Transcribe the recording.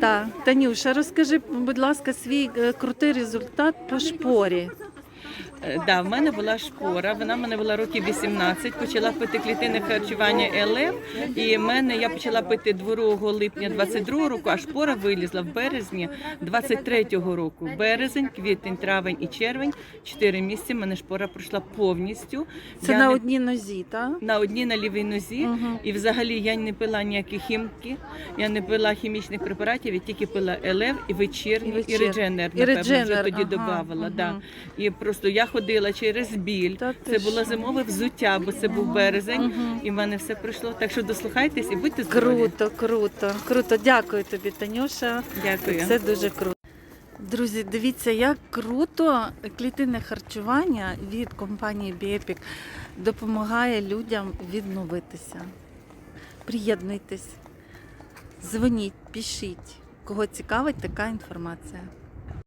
Так, Танюша, розкажи, будь ласка, свій е, крутий результат по шпорі. Е, Да, в мене була шпора. Вона в мене була років 18. Почала пити клітинне харчування ЕЛФ. І в мене я почала пити 2 липня 22 року, а шпора вилізла в березні 23 року. Березень, квітень, травень і червень. Чотири місяці. в Мене шпора пройшла повністю. Це Я на не- одній нозі, так? на одній на лівій нозі. Мгм. І взагалі я не пила ніякі хімки, я не пила хімічних препаратів, я тільки пила ЕЛФ і вечірній, І і, вечір- редженер, і напевно, вже тоді ага, додавала. мгм. Да. І просто я ходила через біль. Та Це було зимове взуття, бо це був березень, і в мене все пройшло. Так що дослухайтесь і будьте здорові. Круто, круто, круто. Дякую тобі, Танюша. Дякую. Це дуже круто. Друзі, дивіться, як круто клітинне харчування від компанії Біепік допомагає людям відновитися. Приєднуйтесь, дзвоніть, пишіть, кого цікавить така інформація.